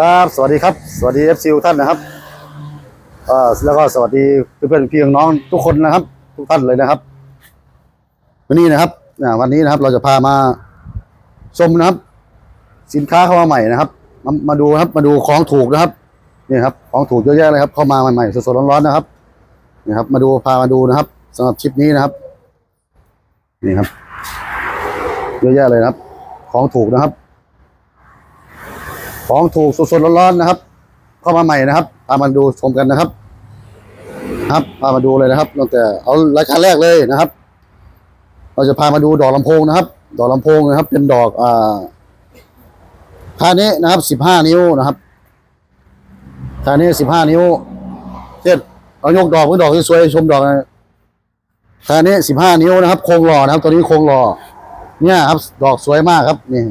ครับ สวัสดีครับ สวัสดีเอฟซีทุกท่านนะครับแล้วก็สวัสดีเพื่อนๆพี่น้องทุกคนนะครับ ทุกท่านเลยนะครับ วันนี้นะครับวันนี้นะครับ เราจะพามาชมนะครับ สินค้าเข้ามาใหม่นะครับ มามาดูนะครับ มาดูของถูกนะครับนี่ครับของถูกเยอะแยะเลยครับเข้ามาใหม่ๆสดๆร้อนๆนะครับนี่ครับ มาดูพามาดูนะครับสำหรับคลิปนี้นะครับ นี่ครับเยอะแยะเลยนะครับ ของถูกนะครับ ของถูกสดๆร้อนๆนะครับ เข้ามาใหม่นะครับพามาดูชมกันนะครับ ครับพามาดูเลยนะครับตั้งแต่เอารายการแรกเลยนะครับ เราจะพามาดูดอกลำโพงนะครับ ดอกลำโพงนะครับ เป็นดอกอ่าค่านี้นะครับสิบห้านิ้วนะครับค่านี้สิบห้านิ้วเช่นเอายกดอกเพื่อดอกสวยๆชมดอกนะค่านี้สิบห้านิ้วนะครับโครงหล่อนะครับ ตัวนี้โครงหล่อเนี่ยครับ ดอกสวยมากครับนี่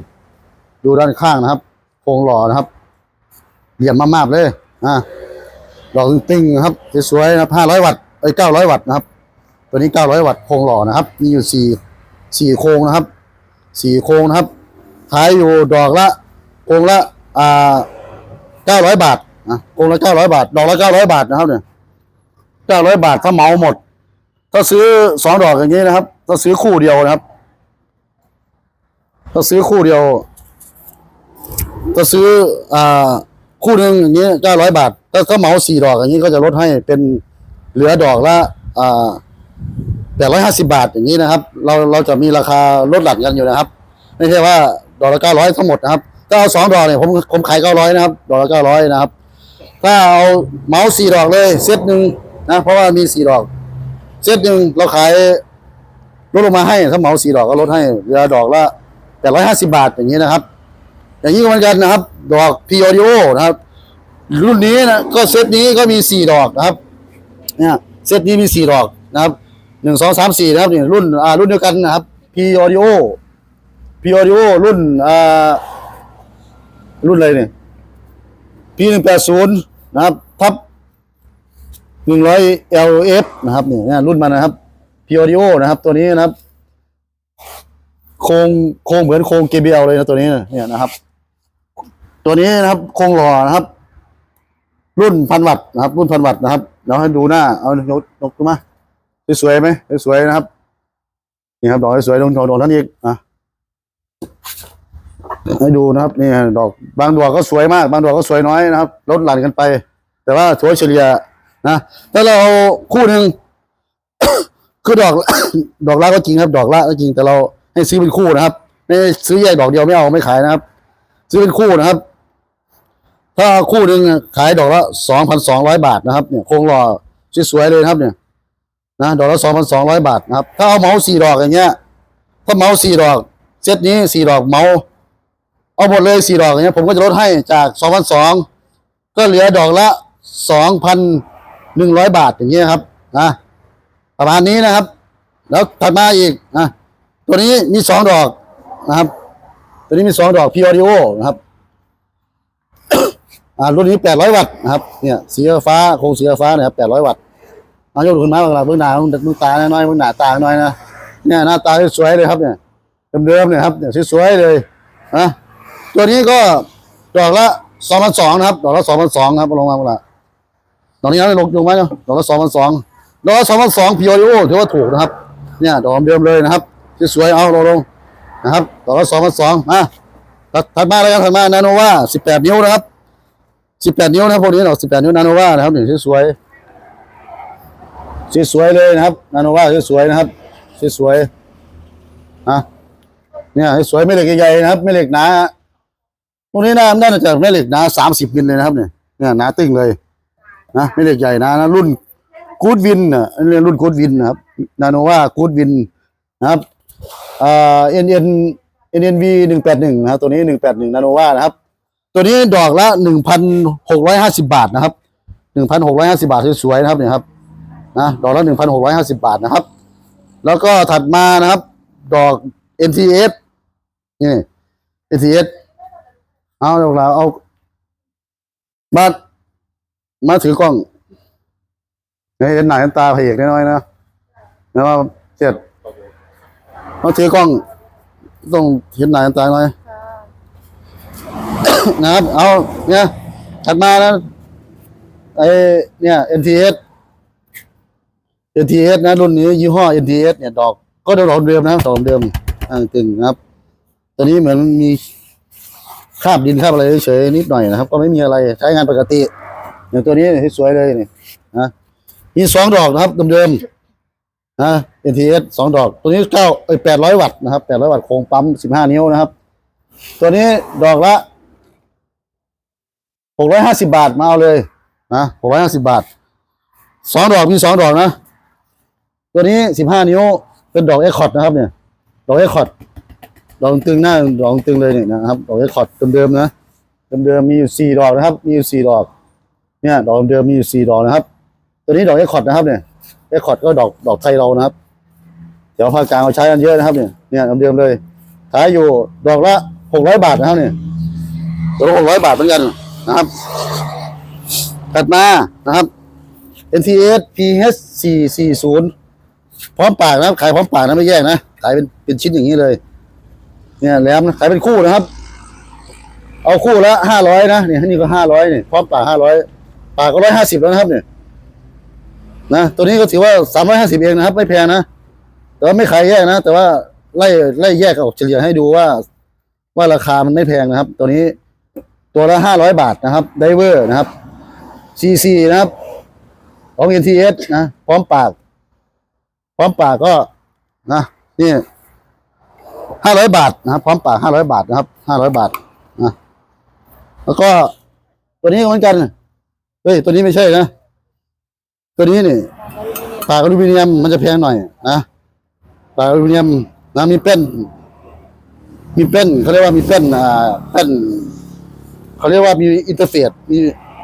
ดูด้านข้างนะครับ รงหล่อนะครับเหลี่ยมมากๆเลยอ่าดอติ้งๆนะครับสวยๆนะครับห้าร้อยวัตต์ไอ้เก้าร้อยวัตต์นะครับ ตัวนี้เก้าร้อยวัตต์โครงหล่อนะครับ มีอยู่สี่สี่โครงนะครับสี่โครงนะครับขายอยู่ดอกละโครงละอ่าเก้าร้อยบาทนะโครงละเก้าร้อยบาท ดอกละเก้าร้อยบาทนะครับเนี่ยเก้าร้อยบาทถ้าเหมาหมด ถ้าซื้อสองดอกอย่างนี้นะครับ ถ้าซื้อคู่เดียวนะครับ ถ้าซื้อคู่เดียว ถ้าซื้ออ่าคู่หนึ่งอย่างนี้เก้าร้อยบาทถ้าเขาเหมาสี่ดอกอย่างนี้ก็จะลดให้เป็นเหลือดอกละอ่าแปดร้อยห้าสิบาทอย่างนี้นะครับ เราเราจะมีราคาลดหลั่นกันอยู่นะครับ ไม่ใช่ว่าดอกละเก้าร้อยทั้งหมดนะครับถ้าเอาสองดอกเนี่ยผมผมขายเก้าร้อยนะครับ ดอกละเก้าร้อยนะครับ ถ้าเอาเมาส์สี่ดอกเลยเซตหนึ่งนะ เพราะว่ามีสี่ดอก เซตหนึ่งเราขายลดลงมาให้ถ้าเมาสี่ดอกก็ลดให้เหลือดอกละแปดร้อยห้าสิบาทอย่างนี้นะครับ อย่างนี้ก็เหมือนกันนะครับ ดอกพีออดิโอนะครับ รุ่นนี้นะก็เซตนี้ก็มีสี่ดอกนะครับ เนี่ยเซตนี้มีสี่ดอกนะครับหนึ่งสองสามสี่นะครับเนี่ยรุ่นอ่ารุ่นเดียวกันนะครับพีออดิโอพีออดิโอรุ่นอ่ารุ่นอะไรเนี่ยพีหนึ่งแปดศูนย์นะครับ ทับหนึ่งร้อยเอลเอฟนะครับเนี่ยเนี่ยรุ่นมันนะครับพีออดิโอนะครับ ตัวนี้นะครับโครงโครงเหมือนโครง JBL เลยนะตัวนี้เนี่ยนะครับ ตัวนี้นะครับโครงหล่อนะครับ รุ่นพันวัตต์นะครับ รุ่นพันวัตต์นะครับเราให้ดูหน้าเอายกยกขึ้นมาสวยไหมสวยนะครับนี่ครับดอกสวยดอกดอกดอกท่านอีกอะให้ดูนะครับนี่ดอกบางดอกก็สวยมาก บางดอกก็สวยน้อยนะครับลดหลั่นกันไป แต่ว่าถัวเฉลี่ยนะถ้าเราคู่หนึ่งคือดอกดอกละก็จริงครับ ดอกละก็จริงแต่เราให้ซื้อเป็นคู่นะครับไม่ซื้อแยกดอกเดียวไม่เอาไม่ขายนะครับ ซื้อเป็นคู่นะครับ ถ้าคู่หนึ่งขายดอกละสองพันสองร้อยบาทนะครับเนี่ยโครงหล่อสวยๆเลยนะครับเนี่ยนะดอกละสองพันสองร้อยบาทนะครับ ถ้าเอาเมาสี่ดอกอย่างเงี้ยถ้าเมาสี่ดอกเซตนี้สี่ดอกเมาเอาหมดเลยสี่ดอกอย่างเงี้ยผมก็จะลดให้จากสองพันสองก็เหลือดอกละสองพันหนึ่งร้อยบาทอย่างเงี้ยครับนะประมาณนี้นะครับ แล้วถัดมาอีกนะตัวนี้มีสองดอกนะครับ ตัวนี้มีสองดอกพีออดิโอนะครับ อ่ารุ่นนี้แปดร้อยวัตต์นะครับเนี่ยสีฟ้าโครงสีฟ้านะครับแปดร้อยวัตต์เอายกขึ้นมาเบื้องหลังเบื้องหน้าเบื้องตาน้อยเบื้องหน้าตาน้อยนะเนี่ยหน้าตาสวยเลยครับเนี่ยเดิมๆเนี่ยครับเนี่ยสวยๆเลยนะตัวนี้ก็ดอกละสองพันสองนะครับดอกละสองพันสองครับลงมาเมื่อไหร่ดอกนี้นะลงลงมาเนาะดอกละสองพันสองดอกละสองพันสองพีออดิโอถือว่าถูกนะครับ เนี่ยดอกเดิมเลยนะครับสวยๆเอาลงลงนะครับดอกละสองพันสองอะถัดมาเลยครับถัดมานาโนวาสิบแปดนิ้วนะครับ สิบแปดนิ้วนะพวกนี้ดอกสิบแปดนิ้วนาโนวานะครับหนี่งสวยๆสวยเลยนะครับนาโนวาสวยนะครับสวยนะเนี่ยสวยไม่เหล็กใหญ่ๆนะครับไม่เหล็กหนาพวกนี้นะน่าจะไม่เหล็กหนาสามสิบมิลเลยนะครับเนี่ยเนี่ยหนาตึ้งเลยนะไม่เหล็กใหญ่นะนะรุ่นกูดวินอันนี้รุ่นกูดวินนะครับนาโนวากูดวินนะครับเอ็นเอ็นเอ็นเอ็นวีหนึ่งแปดหนึ่งนะครับตัวนี้หนึ่งแปดหนึ่งนาโนวานะครับ ตัวนี้ดอกละหนึ่งพันหกร้อยห้าสิบาทนะครับหนึ่งพันหกร้อยห้าสิบาทสวยๆนะครับเนี่ยครับนะดอกละหนึ่งพันหกร้อยห้าสิบาทนะครับ แล้วก็ถัดมานะครับ ดอก NTS นี่ NTS เอาดอกเราเอามามาถือกล้องให้เห็นหน้าเห็นตาพระเอกน้อยๆนะแล้วว่าเจ็ดมาถือกล้อง ต้องเห็นหน้าเห็นตาหน่อย นะครับ เอาเนี่ยถัดมานะไอเนี่ย NTS NTS นะรุ่นนี้ยี่ห้อ NTS เนี่ยดอกก็ดอกเดิมนะดอกเดิมอ่างตึงนะครับ ตัวนี้เหมือนมีคาบดินคาบอะไรเฉยนิดหน่อยนะครับ ก็ไม่มีอะไรใช้งานปกติอย่างตัวนี้สวยเลยนี่นะมีสองดอกนะครับเดิมๆนะ NTS สองดอก ตัวนี้เก้าเอ้แปดร้อยวัตต์นะครับแปดร้อยวัตต์โครงปั๊มสิบห้านิ้วนะครับ ตัวนี้ดอกละ หกร้อยห้าสิบาทมาเอาเลยนะหกร้อยห้าสิบาทสองดอกมีสองดอกนะ ตัวนี้สิบห้านิ้วเป็นดอกเอคอร์ดนะครับ เนี่ย ดอกเอคอร์ดดอกตึงหน้าดอกตึงเลยเนี่ยนะครับดอกเอคอร์ดเดิมๆนะเดิมๆมีอยู่สี่ดอกนะครับ มีอยู่สี่ดอก เนี่ย ดอกเดิมมีอยู่สี่ดอกนะครับ ตัวนี้ดอกเอคอร์ดนะครับ เนี่ยเอคอร์ดก็ดอกดอกไทยเรานะครับเดี๋ยวภาคกลางเอาใช้กันเยอะนะครับ เนี่ยเนี่ยเดิมๆเลยขายอยู่ดอกละหกร้อยบาทนะครับเนี่ยตัวละหกร้อยบาทเหมือนกัน นะครับ ถัดมานะครับ NTS PH 440พร้อมปากนะครับ ขายพร้อมปากนะไม่แยกนะ ขายเป็นเป็นชิ้นอย่างนี้เลย เนี่ยแหลมนะขายเป็นคู่นะครับ เอาคู่ละห้าร้อยนะเนี่ยนี่ก็ห้าร้อยเนี่ยพร้อมปากห้าร้อยปากก็ร้อยห้าสิบแล้วนะครับเนี่ยนะตัวนี้ก็ถือว่าสามร้อยห้าสิบเองนะครับ ไม่แพงนะแต่ว่าไม่ขายแยกนะ แต่ว่าไล่ไล่แยกออกเฉลี่ยให้ดูว่า ว่าราคามันไม่แพงนะครับ ตัวนี้ ตัวละห้าร้อยบาทนะครับไดเวอร์นะครับซีซีนะครับของ NTS นะพร้อมปาก พร้อมปากก็นะนี่ห้าร้อยบาทนะครับพร้อมปากห้าร้อยบาทนะครับห้าร้อยบาทนะแล้วก็ตัวนี้เหมือนกันเฮ้ยตัวนี้ไม่ใช่นะ ตัวนี้นี่ปากอลูมิเนียมมันจะแพงหน่อยนะปากอลูมิเนียมนะมีเป็นมีเป็นเขาเรียกว่ามีเป็นอ่าเป็น เขาเรียกว่ามีอินเทอร์เฟซมี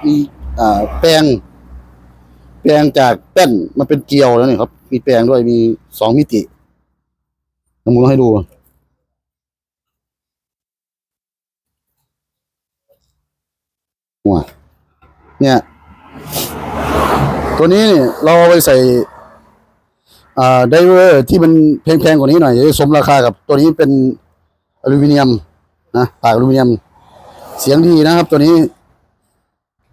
มีอ่าแปลง แปลงจากแป้นมาเป็นเกลียวแล้วเนี่ยครับ มีแปลงด้วยมีสองมิติผมลองให้ดูหัวเนี่ย ตัวนี้เนี่ยเราเอาไปใส่อ่าไดเวอร์ที่มันแพงๆกว่านี้หน่อยจะสมราคากับตัวนี้เป็นอลูมิเนียมนะปากอลูมิเนียม เสียงดีนะครับตัวนี้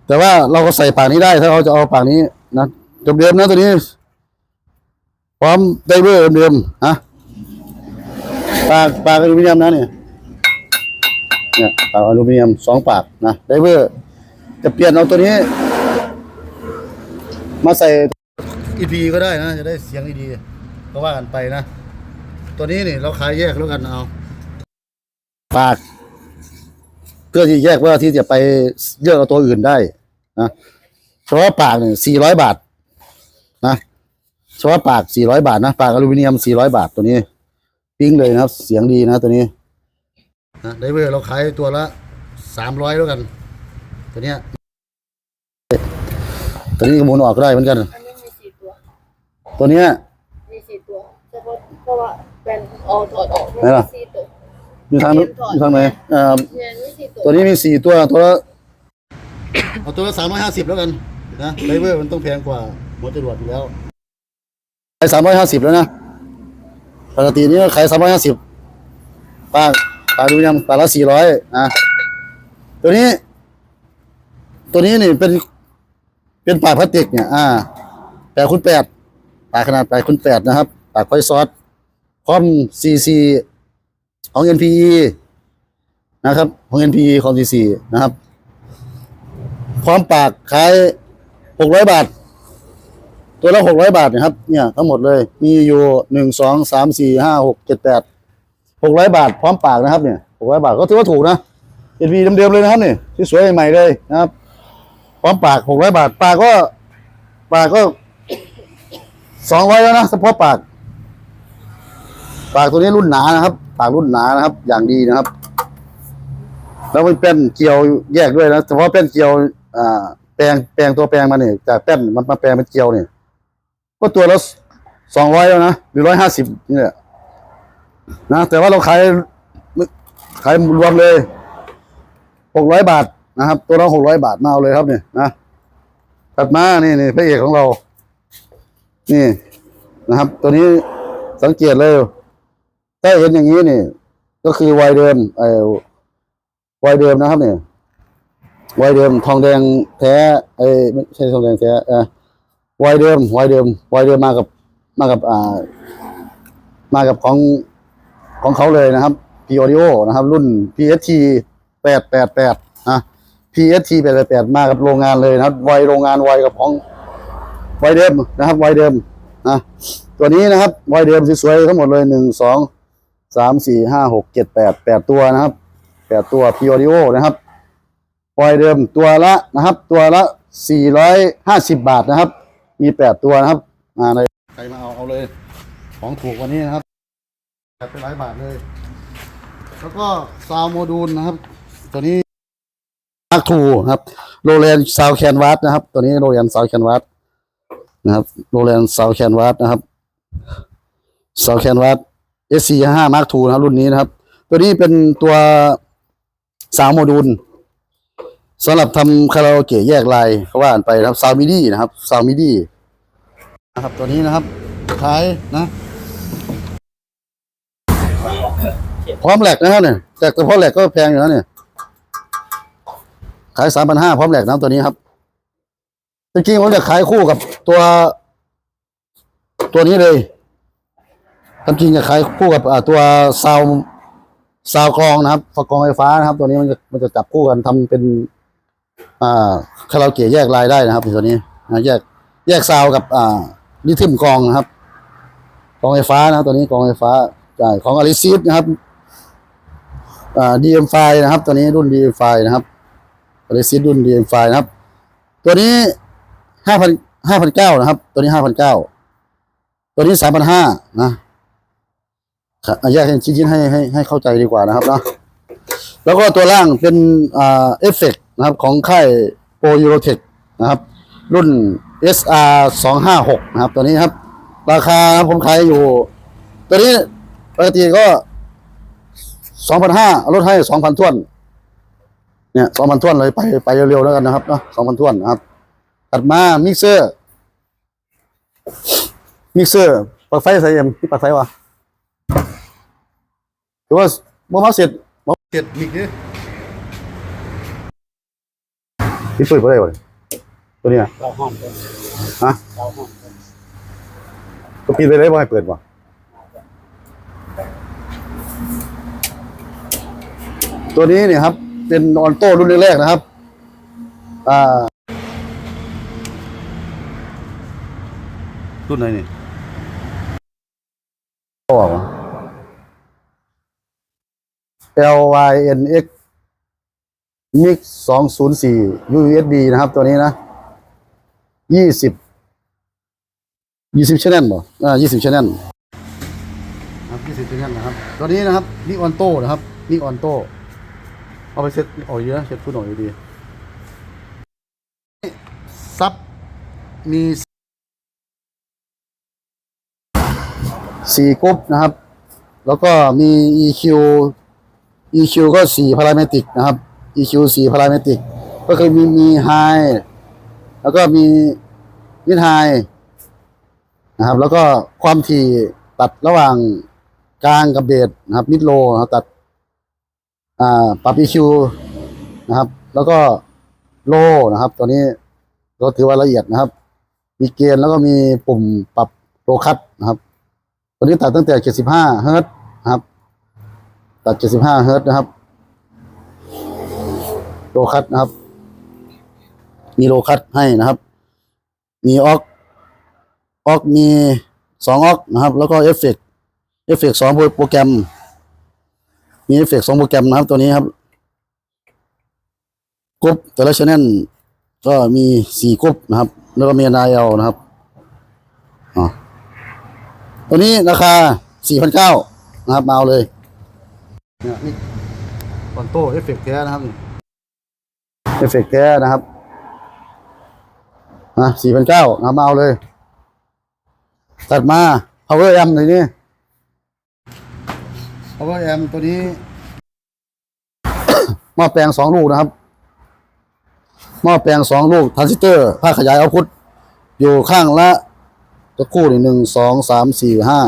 แต่ว่าเราก็ใส่ปากนี้ได้ ถ้าเราจะเอาปากนี้นะเดิมๆนะตัวนี้ พร้อมไดเวอร์เดิมๆนะปากปากอลูมิเนียมนะเนี่ยเนี่ยปากอลูมิเนียมสองปากนะไดเวอร์จะเปลี่ยนเอาตัวนี้ มาใส่อีพีก็ได้นะ จะได้เสียงดีๆก็ว่ากันไปนะ ตัวนี้นี่เราขายแยกแล้วกันเอา ปาก เพื่อที่แยกว่าที่จะไปเลือกเอาตัวอื่นได้นะเฉพาะปากเนี่ยสี่ร้อยบาทนะเฉพาะปากสี่ร้อยบาทนะปากอลูมิเนียมสี่ร้อยบาทตัวนี้ ปิ้งเลยนะครับ เสียงดีนะตัวนี้นะไดเวอร์เราขายตัวละสามร้อยแล้วกัน ตัวเนี้ยตัวนี้ก็หมุนออกก็ได้เหมือนกัน อันนี้มีสี่ตัว ตัวเนี้ยมีสี่ตัวเฉพาะเพราะว่าเป็นเอาถอดออกไหนล่ะมีสี่ตัว อยู่ทางนู้นอยู่ทางไหนเอ่อเนี่ยมีสี่ตัวตัวนี้มีสี่ตัวตัวละเอาตัวละสามร้อยห้าสิบแล้วกันนะไดเวอร์มันต้องแพงกว่าหัวจรวดอยู่แล้วขายสามร้อยห้าสิบแล้วนะปกตินี่ก็ขายสามร้อยห้าสิบปากปากดูยังปากละสี่ร้อยนะตัวนี้ ตัวนี้นี่เป็น เป็นปากพลาสติกเนี่ย อ่าแปดคูณแปดปากขนาดแปดคูณแปดนะครับปากไฟซอสพร้อมซีซี ของ NPE นะครับ ของ NPE ของ CC นะครับพร้อมปากขายหกร้อยบาท ตัวละหกร้อยบาทนะครับ เนี่ยทั้งหมดเลย มีอยู่หนึ่งสองสามสี่ห้าหกเจ็ดแปดหกร้อยบาท พร้อมปากนะครับ เนี่ยหกร้อยบาทก็ถือว่าถูกนะ NPE เดิมๆเลยนะครับเนี่ยที่สวยใหม่ๆเลยนะครับ พร้อมปากหกร้อยบาท ปากก็ปากก็สองร้อยแล้วนะเฉพาะปาก ปากตัวนี้รุ่นหนานะครับ ปากรุ่นหนานะครับ อย่างดีนะครับ แล้วมันเป็นเกลียวแยกด้วยนะเฉพาะเป็นเกลียวอ่าแปลงแปลงตัวแปลงมาเนี่ยจากแป้นมันมาแปลงเป็นเกลียวเนี่ยก็ตัวละสองร้อยแล้วนะหรือร้อยห้าสิบนี่แหละนะแต่ว่าเราขายขายรวมเลยหกร้อยบาทนะครับ ตัวละหกร้อยบาทมาเอาเลยครับเนี่ยนะตัดมานี่นี่พระเอกของเรา นี่นะครับ ตัวนี้สังเกตเลย ถ้าเห็นอย่างนี้นี่ ก็คือวัยเดิมไอ้วัยเดิมนะครับเนี่ยไวเดิมทองแดงแท้เอ้ไม่ใช่ทองแดงแท้ออไวเดิมไวเดิมไวเดิมมากับมากับอ่า มากับของของเขาเลยนะครับ P Audio นะครับ รุ่น PST แปดแปดแปดนะ PST แปดแปดมากับโรงงานเลยนะครับไวโรงงานไวกับของไวเดิมนะครับไวเดิมนะตัวนี้นะครับไวเดิมสวยๆทั้งหมดเลยหนึ่งสอง สามสี่ห้าหกเจ็ดแปดแปดตัวนะครับแปดตัวพิออริโอนะครับปล่อยเดิมตัวละนะครับ ตัวละสี่ร้อยห้าสิบบาทนะครับ มีแปดตัวนะครับมาเลยใครมาเอาเอาเลยของถูกวันนี้นะครับเดไปหลายบาทเลย แล้วก็ซาวโมดูลนะครับ ตัวนี้มาร์คทูครับโรเลนซาวแคนวัตนะครับ ตัวนี้โรเลนซาวแคนวัตนะครับโรเลนซาวแคนวัตนะครับซาวแคนวัต S45 Mark II นะครับรุ่นนี้นะครับ ตัวนี้เป็นตัวสาวโมดูลสำหรับทำคาราโอเกะแยกลายเขาว่านไปนะครับซาวมิดี้นะครับซาวมิดี้นะครับตัวนี้นะครับท้ายนะพร้อมแหลกนะครับเนี่ยแหลกแต่พอแหลกก็แพงอยู่แล้วเนี่ยขายสามพันห้าพร้อมแหลกนะตัวนี้ครับจริงๆผมจะขายคู่กับตัว ตัวนี้เลย ทำจริงจะขายคู่กับตัวซาวซาวกรองนะครับฝักกรองไฟฟ้านะครับ ตัวนี้มันจะมันจะจับคู่กันทำเป็นอ่าคาราโอเกะแยกลายได้นะครับตัวนี้นะแยกแยกซาวกับอ่าลิทึมกรองนะครับกรองไฟฟ้านะครับ ตัวนี้กรองไฟฟ้าจ่ายของอลิซิสนะครับอ่า DM5 นะครับ ตัวนี้รุ่น DM5 นะครับอลิซิสรุ่น DM5 นะครับ ตัวนี้ห้าพันห้าพันเก้านะครับ ตัวนี้ห้าพันเก้าตัวนี้สามพันห้านะ ครับแยกเป็นชิ้นๆให้ให้ให้เข้าใจดีกว่านะครับนะแล้วก็ตัวล่างเป็นอ่าเอฟเฟกนะครับของค่ายโปรยูโรเทคนะครับ รุ่น SR สองห้าหกนะครับ ตัวนี้ครับ ราคาผมขายอยู่ ตัวนี้ปกติก็สองพันห้าลดให้สองพันท่วน เนี่ยสองพันท่วนเลยไปไปเร็วๆแล้วกันนะครับเนาะสองพันท่วนนะครับ ตัดมามิกเซอร์มิกเซอร์ปลั๊กไฟใส่เอ็มที่ปลั๊กไฟวะ หรือว่าบ่มาเสร็จบ่เสร็จมิกนี่พี่ปุ้ยบ่ได้บ่ตัวเนี้ยเราห้องเลยฮะเราห้องก็ปิดไปเลยบ่ให้เปิดบ่ตัวนี้เนี่ยครับ เป็นออนโต้รุ่นแรกๆนะครับ อ่ารุ่นไหนนี่เขาบอกว่า L Y N X Mix สองศูนย์สี่ USB นะครับตัวนี้นะยี่สิบยี่สิบชแนลบ่อ่ายี่สิบชแนลครับยี่สิบชแนลนะครับ ตัวนี้นะครับนี่ออนโต้นะครับนี่ออนโต้เอาไปเซ็ตโอ้ยเยอะเซ็ตฟุตหน่อยดีซับมีสี่กรุ๊ปนะครับ แล้วก็มี EQ EQ ก็สี่พาราเมตริกนะครับ EQ สี่พาราเมตริกก็คือมีมีไฮแล้วก็มีมิดไฮนะครับ แล้วก็ความถี่ตัดระหว่างกลางกับเบสนะครับมิดโลนะครับตัดอ่าปรับ EQ นะครับ แล้วก็โลนะครับ ตัวนี้ก็ถือว่าละเอียดนะครับ มีเกณฑ์แล้วก็มีปุ่มปรับโลคัตนะครับ ตัวนี้ตัดตั้งแต่75เฮิร์ตซ์ ตัด 75 เฮิร์ตนะครับ โลคัตนะครับ มีโลคัตให้นะครับ มีออกออกมีสองออกนะครับ แล้วก็เอฟเฟกเอฟเฟกสองโปรแกรม มีเอฟเฟกสองโปรแกรมนะครับตัวนี้ครับกรุ๊ปแต่ละชแนลก็มีสี่กรุ๊ปนะครับ แล้วก็มีนายเอลนะครับอ๋อตัวนี้ราคาสี่พันเก้านะครับมาเอาเลย เนี่ยนี่คอนโต้เอฟเฟกแท้นะครับเอฟเฟกแท้นะครับอะสี่พันเก้านะครับมาเอาเลย ตัดมา power amp เลยนี่ power amp ตัวนี้หม้อแปลงสองลูกนะครับหม้อแปลงสองลูกทรานซิสเตอร์ภาคขยายเอาพุทอยู่ข้างละตัวคู่นี่หนึ่งสองสามสี่ห้า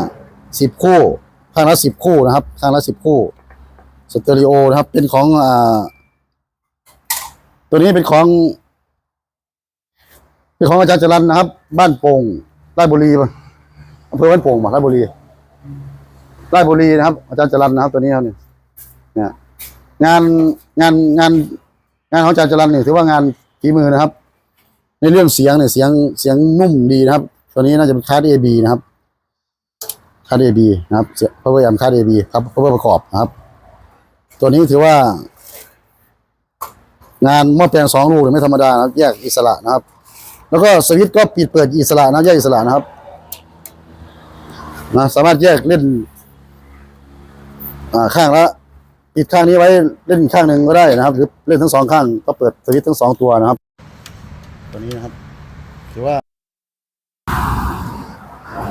สิบคู่ ข้างละสิบคู่นะครับ ข้างละสิบคู่ สเตอริโอนะครับ เป็นของอ่าตัวนี้เป็นของเป็นของอาจารย์จรันนะครับ บ้านโป่งราชบุรีอำเภอบ้านโป่งป่ะราชบุรีราชบุรีนะครับ อาจารย์จรันนะครับ ตัวนี้ครับเนี่ยเนี่ยงานงานงานงานของอาจารย์จรันเนี่ยถือว่างานฝีมือนะครับ ในเรื่องเสียงเนี่ยเสียงเสียงนุ่มดีนะครับ ตัวนี้น่าจะเป็นคาร์ดเอบีนะครับคาร์ดเอบีนะครับเสียเพราะว่าแอมคาร์ดเอบีครับเพราะว่าประกอบนะครับ ตัวนี้ถือว่า งานหม้อแปลงสองลูกไม่ธรรมดานะครับ แยกอิสระนะครับ แล้วก็สวิตช์ก็ปิดเปิดอิสระนะแยกอิสระนะครับนะสามารถแยกเล่นอ่าข้างละปิดข้างนี้ไว้เล่นข้างหนึ่งก็ได้นะครับ หรือเล่นทั้งสองข้างก็เปิดสวิตช์ทั้งสองตัวนะครับ ตัวนี้นะครับถือว่า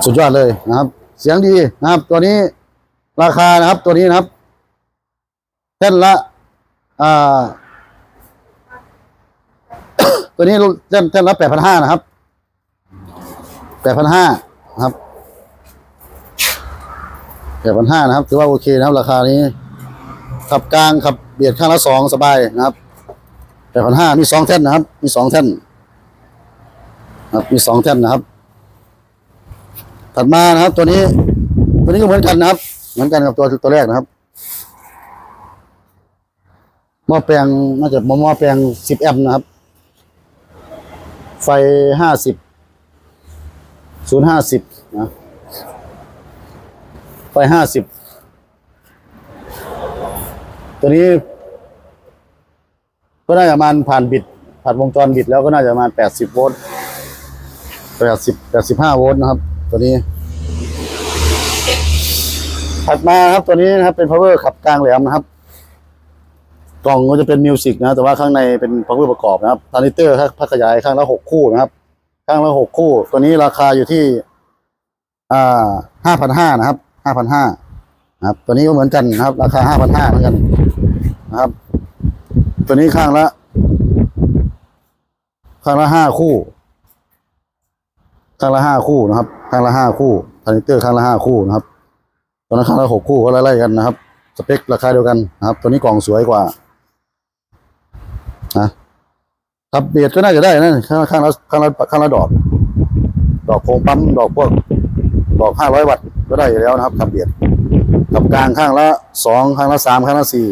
สุดยอดเลยนะครับ เสียงดีนะครับ ตัวนี้ราคานะครับ ตัวนี้นะครับ แท่นละอ่าตัวนี้แท่นแท่นละแปดพันห้านะครับแปดพันห้านะครับแปดพันห้านะครับ ถือว่าโอเคนะครับ ราคานี้ ขับกลางขับเบียดข้างละสองสบายนะครับแปดพันห้ามีสองแท่นนะครับ มีสองแท่นนะครับมีสองแท่นนะครับ ถัดมานะครับ ตัวนี้ ตัวนี้ก็เหมือนกันนะครับ เหมือนกันกับตัวตัวแรกนะครับห ม้อแปลงน่าจะหม้อแปลงสิบแอมป์นะครับ ไฟห้าสิบศูนย์ห้าสิบนะไฟห้าสิบตัวนี้ ก็น่าจะมาผ่านบิด ผ่านวงจรบิดแล้วก็น่าจะมาแปดสิบโวลต์แปดสิบแปดสิบห้าโวลต์นะครับ ตัวนี้ ถัดมาครับตัวนี้นะครับเป็น power ขับกลางแหลมนะครับ กล่องก็จะเป็นมิวสิกนะ แต่ว่าข้างในเป็น power ประกอบนะครับทานิเตอร์พักขยายข้างละหกคู่นะครับ ข้างละหกคู่ ตัวนี้ราคาอยู่ที่อ่าห้าพันห้านะครับห้าพันห้านะครับ ตัวนี้ก็เหมือนกันนะครับ ราคาห้าพันห้าเหมือนกันนะครับ ตัวนี้ข้างละ ข้างละห้าคู่ ข้างละห้าคู่นะครับ ข้างละห้าคู่ทานิเตอร์ข้างละห้าคู่นะครับตัวนั้นข้างละหกคู่ก็ไล่ๆกันนะครับ สเปคราคาเดียวกันนะครับ ตัวนี้กล่องสวยกว่า นะครับเบียดก็น่าจะได้นะข้างละข้างละข้างละข้างละดอก ดอกโคงปั๊มดอกพวกดอกห้าร้อยวัตต์ก็ได้อยู่แล้วนะครับขับเบียดขับกลางข้างละสองข้างละสามข้างละสี่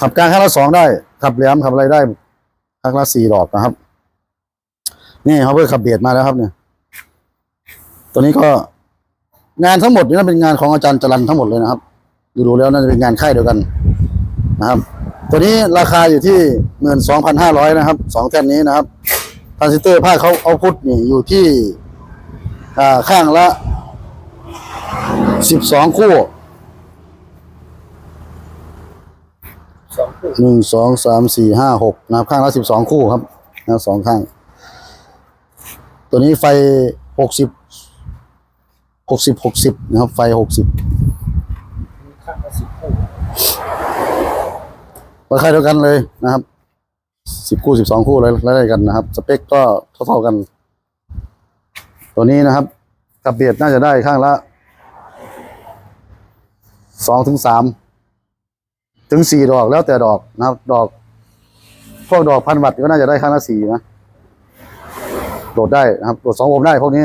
ขับกลางข้างละสองได้ขับแหลมขับอะไรได้ข้างละสี่ดอกนะครับ นี่เขาเพิ่งขับเบียดมาแล้วครับเนี่ย ตัวนี้ก็งานทั้งหมดนี่น่าเป็นงานของอาจารย์จรันทั้งหมดเลยนะครับ ดูดูแล้วน่าจะเป็นงานค่ายเดียวกันนะครับ ตัวนี้ราคาอยู่ที่หมื่นสองพันห้าร้อยนะครับสองแท่นนี้นะครับทรานซิสเตอร์ภาคเขาเอาพุทนี่อยู่ที่อ่าข้างละสิบสองคู่สองคู่หนึ่งสองสามสี่ห้าหกนะครับ ข้างละสิบสองคู่ครับนะสองข้าง ตัวนี้ไฟหกสิบหกสิบหกสิบนะครับ ไฟหกสิบ มีข้างละสิบคู่ ราคาเดียวกันเลยนะครับสิบคู่สิบสองคู่เลยไล่ๆกันนะครับ สเปคก็เท่าๆกัน ตัวนี้นะครับกับเบียดน่าจะได้ข้างละสองถึงสามถึงสี่ดอกแล้วแต่ดอกนะครับ ดอก พวกดอกพันวัตต์ก็น่าจะได้ข้างละสี่นะโหลดได้นะครับโหลดสองโอห์มได้พวกนี้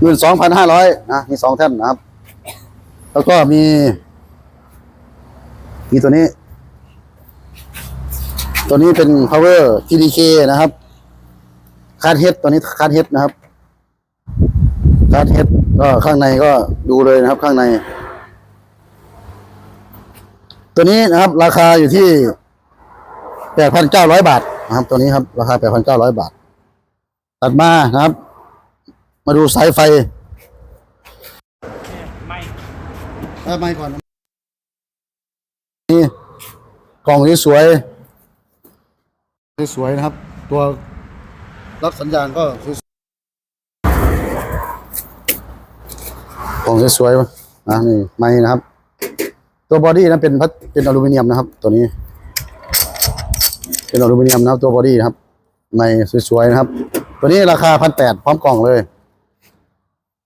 หมื่นสองพันห้าร้อยนะ มีสองแท่นนะครับ แล้วก็มี มีตัวนี้ ตัวนี้เป็น power TDK นะครับคาร์ดเฮดตัวนี้คาร์ดเฮดนะครับคาร์ดเฮดก็ข้างในก็ดูเลยนะครับ ข้างใน ตัวนี้นะครับ ราคาอยู่ที่แปดพันเก้าร้อยบาทนะครับ ตัวนี้ครับ ราคาแปดพันเก้าร้อยบาท ตัดมานะครับ มาดูสายไฟ ไม่ เอาไม้ก่อนนี่กล่องนี้สวยสวยๆนะครับ ตัวรับสัญญาณก็สวยกล่องสวยๆนะนี่ไม้นะครับ ตัวบอดี้นั้นเป็นพลาสเป็นอลูมิเนียมนะครับ ตัวนี้ เป็นอลูมิเนียมนะครับ ตัวบอดี้นะครับไม้สวยๆนะครับ ตัวนี้ราคาพันแปดพร้อมกล่องเลย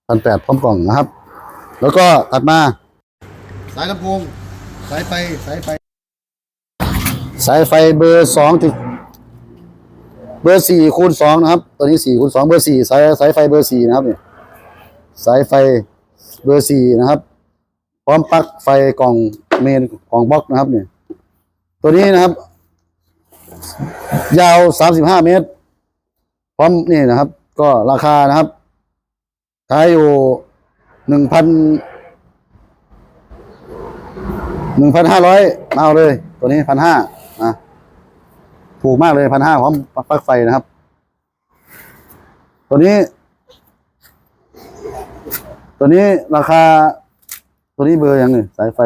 พันแปดพร้อมกล่องนะครับ แล้วก็ถัดมา สายลำโพงสายไฟสายไฟ สายไฟเบอร์สองจุดเบอร์สี่คูณสองนะครับ ตัวนี้สี่คูณสองเบอร์สี่สายสายไฟเบอร์สี่นะครับเนี่ยสายไฟเบอร์สี่นะครับ พร้อมปลั๊กไฟกล่องเมนของบล็อกนะครับเนี่ยตัวนี้นะครับ ยาวสามสิบห้าเมตร พร้อมนี่นะครับ ก็ราคานะครับขายอยู่หนึ่งพัน หนึ่งพันห้าร้อยเอาเลย ตัวนี้พันห้าอะถูกมากเลยพันห้าพร้อมปลั๊กไฟนะครับ ตัวนี้ ตัวนี้ราคา ตัวนี้เบอร์ยังไงสายไฟ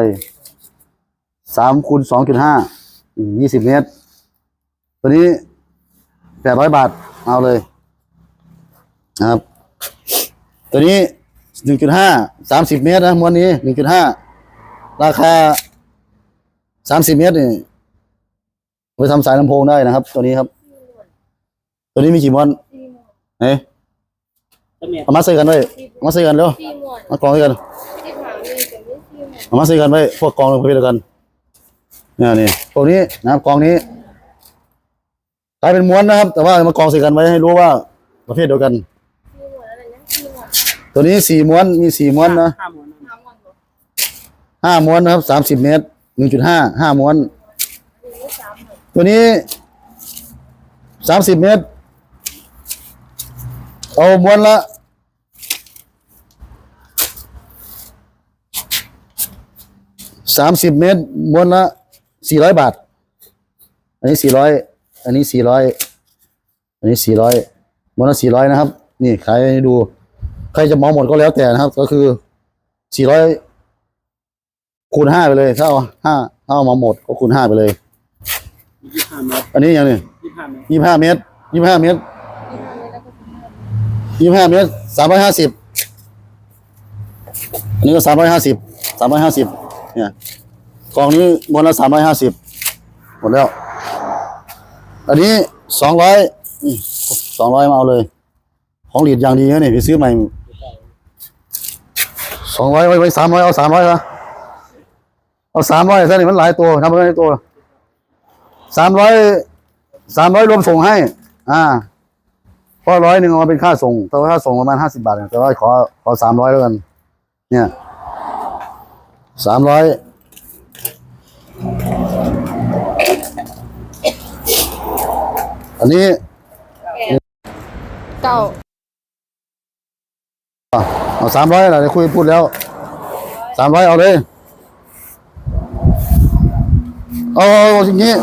สามคูณสองจุดห้ายี่สิบเมตร ตัวนี้แปดร้อยบาท เอาเลยนะครับ ตัวนี้หนึ่งจุดห้าสามสิบเมตรนะม้วนนี้หนึ่งจุดห้าราคา สามสิบเมตรนี่เอาไปทำสายลำโพงได้นะครับ ตัวนี้ครับ ตัวนี้มีกี่ม้วนสี่หมวดเอ๊ะจะมีเอามาใส่กันด้วยเอามาใส่กันเร็วสี่หมวดมากองด้วยกันที่ถามมีแต่ไม่สี่หมวดเอามาใส่กันไว้พวกกองลงไปด้วยกันเนี่ยนี่พวกนี้นะครับกองนี้กลายเป็นม้วนนะครับ แต่ว่าเอามากองใส่กันไว้ให้รู้ว่าประเภทเดียวกันสี่หมวดอะไรนะสี่หมวดตัวนี้สี่ม้วนมีสี่ม้วนนะห้าหมวนนะน้ำมันเหรอห้าม้วนนะครับสามสิบเมตรห นึ่งจุดห้าห้าม้วน ตัวนี้สามสิบเมตร เอาม้วนละสามสิบเมตรม้วนละสี่ร้อยบาท อันนี้สี่ร้อยอันนี้สี่ร้อยอันนี้สี่ร้อยม้วนละสี่ร้อยนะครับ นี่ขายให้ดู ใครจะเหมาหมดก็แล้วแต่นะครับ ก็คือสี่ร้อย คูณห้าไปเลย ถ้าเอาห้าถ้าเอาเหมาหมดก็คูณห้าไปเลย ยี่ห้าเมตรอันนี้ยังนี่ยี่ห้าเมตรยี่ห้าเมตรยี่ห้าเมตรยี่ห้าเมตรสามร้อยห้าสิบอันนี้ก็สามร้อยห้าสิบสามร้อยห้าสิบเนี่ยกล่องนี้มวนละสามร้อยห้าสิบหมดแล้ว อันนี้สองร้อยสองร้อยมาเอาเลย ของหลีดอย่างดีนะนี่ไปซื้อใหม่สองร้อยไว้ไว้สามร้อยเอาสามร้อยละ เอาสามร้อยซะนี่มันหลายตัวทำไม่ได้ตัวสามร้อยสามร้อยรวมส่งให้ อ่าเพราะร้อยหนึ่งเอามาเป็นค่าส่ง แต่ว่าค่าส่งประมาณห้าสิบาทเนี่ยแต่ว่าขอขอสามร้อยแล้วกัน เนี่ยสามร้อยอันนี้เก้าเอาสามร้อยอะไรคุยพูดแล้วสามร้อยเอาเลย เอาออย่างนี้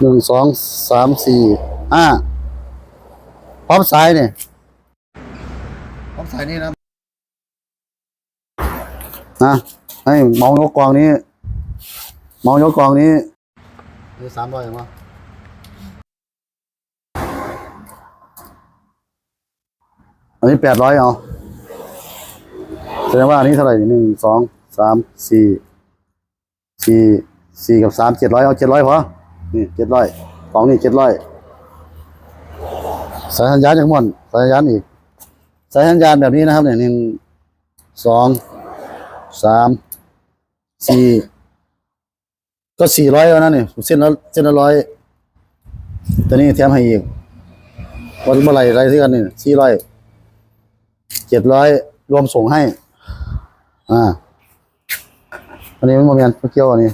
หนึ่งสองสามสี่ห้าพร้อมสายเนี่ยพร้อมสายนี่นะนะให้เมายกกองนี้เมายกกองนี้นี่สามร้อยมั้งอันนี้แปดร้อยเอาแสดงว่าอันนี้เท่าไหร่หนึ่งสองสามสี่ สี่สี่กับสามเจ็ดร้อยเอาเจ็ดร้อยพอนี่เจ็ดร้อยของนี่เจ็ดร้อยสายสัญญาณจากม่อนสายสัญญาณอีก สายสัญญาณแบบนี้นะครับเนี่ยหนึ่งสองสามสี่ก็สี่ร้อยแล้วนะนี่เส้นละเส้นละร้อยตัวนี้แถมให้อีกวันเมื่อไรอะไรที่กันนี่สี่ร้อยเจ็ดร้อยรวมส่งให้ อ่า อันนี้มันโมเมนต์เกี่ยวอันนี้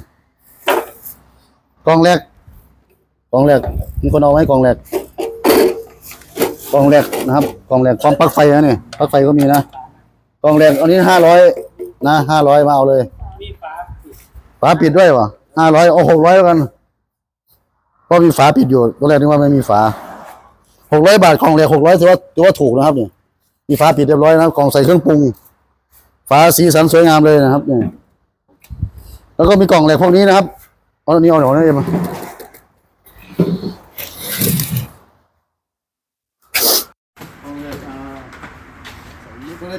กล่องแรกกล่องแรกมีคนเอาไหมกล่องแรกกล่องแรกนะครับกล่องแรกความปลั๊กไฟนะนี่ปลั๊กไฟก็มีนะกล่องแรกอันนี้ห้าร้อยนะห้าร้อยมาเอาเลยมีฟ้าปิดฝาปิดด้วยวะห้าร้อยเอาหกร้อยแล้วกันเพราะมีฝาปิดอยู่ตอนแรกนึกว่าไม่มีฝาหกร้อยบาทกล่องแรกหกร้อยถือว่าถือว่าถูกนะครับเนี่ยมีฝาปิดเรียบร้อยนะกล่องใส่เครื่องปรุงฝาสีสันสวยงามเลยนะครับเนี่ย แล้วก็มีกล่องเหล็กพวกนี้นะครับเอาอันนี้เอาเดี๋ยวนี้มา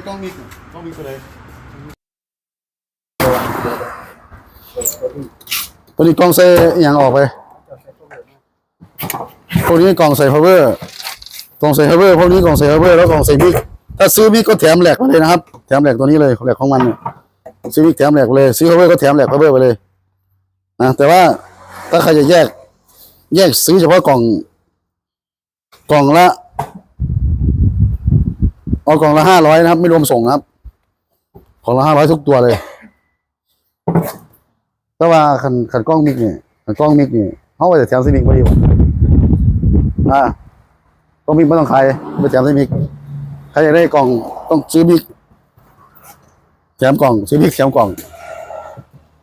ต้องมีต้องมีอะไรตัวนี้กล่องใส่อย่างออกไปพวกนี้กล่องใส่ power กล่องใส่ power พวกนี้กล่องใส่ power แล้วกล่องใส่มิกถ้าซื้อมิกก็แถมแหลกมาเลยนะครับ แถมแหลกตัวนี้เลยแหลกของมันเนี่ย ซื้อมิกแถมแหลกไปเลยซื้อ cover ก็แถมแหลก cover ไปเลยนะแต่ว่าถ้าใครจะแยก แยกซื้อเฉพาะกล่อง กล่องละเอากล่องละห้าร้อยนะครับ ไม่รวมส่งนะครับกล่องละห้าร้อยทุกตัวเลยแต่ว่าขันขันกล้องมิกเนี่ยขันกล้องมิกเนี่ยเขาก็จะแถมซีมิกไว้อยู่อ่ากล้องมิกไม่ต้องขายไปแถมซีมิกใครอยากได้กล่องต้องซื้อมิก แถมกล่องซื้อมิกแถมกล่อง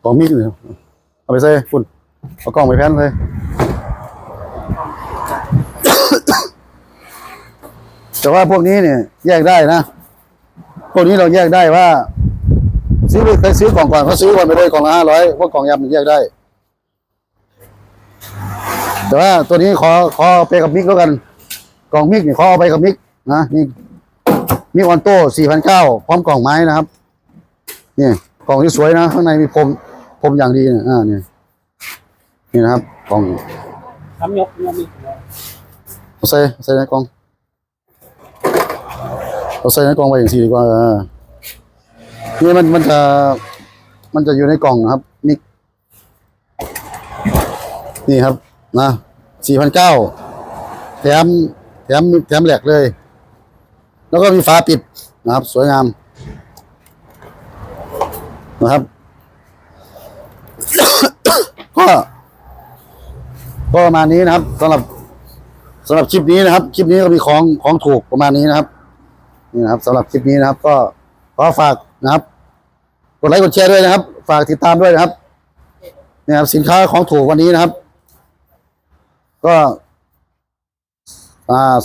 กล่องมิกเนี่ยเอาไปใส่คุณเอากล่องไปแพนเลยแต่ว่าพวกนี้เนี่ยแยกได้นะ พวกนี้เราแยกได้ว่า ซื้อไปซื้อกล่องก่อนเขาซื้อก่อนไปเลยกล่องละห้าร้อยพวกกล่องยำมันแยกได้ แต่ว่าตัวนี้ขอขอไปกับมิกแล้วกัน กล่องมิกเนี่ยขอเอาไปกับมิกนะนี่มิกออนโต้สี่พันเก้าพร้อมกล่องไม้นะครับ นี่กล่องที่สวยนะ ข้างในมีพรมพรมอย่างดีนะอ่านี่นี่นะครับกล่องทำยกยกมีใส่ใส่ในกล่องเอาใส่ในกล่องไว้อย่างสี่ดีกว่าเนี่มันมันจะมันจะอยู่ในกล่องนะครับนี่นี่ครับนะสี่พันเก้าแถมแถมแถมแหลกเลย แล้วก็มีฝาปิดนะครับ สวยงาม นะครับ ก็ก็ประมาณนี้นะครับสำหรับสำหรับคลิปนี้นะครับ คลิปนี้ก็มีของของถูกประมาณนี้นะครับนี่นะครับสำหรับคลิปนี้นะครับ ก็ขอฝากนะครับกดไลค์กดแชร์ด้วยนะครับ ฝากติดตามด้วยนะครับนี่ครับสินค้าของถูกวันนี้นะครับ ก็อ่า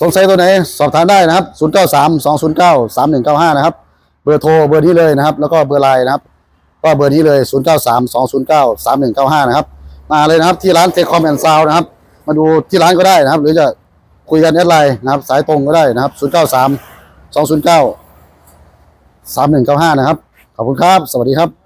สงสัยตัวไหน สอบถามได้นะครับ 0 9 3 2 0 9 3 1 9 5 นะครับ เบอร์โทรเบอร์นี้เลยนะครับ แล้วก็เบอร์ไลน์นะครับ ก็เบอร์นี้เลย 0 9 3 2 0 9 3 1 9 5 นะครับ มาเลยนะครับที่ร้านเทคคอมแอนด์ซาวนะครับ มาดูที่ร้านก็ได้นะครับ หรือจะคุยกันแอดไลน์นะครับ สายตรงก็ได้นะครับ 0 9 3 2 0 9 3 1 9 5 นะครับ ขอบคุณครับ สวัสดีครับ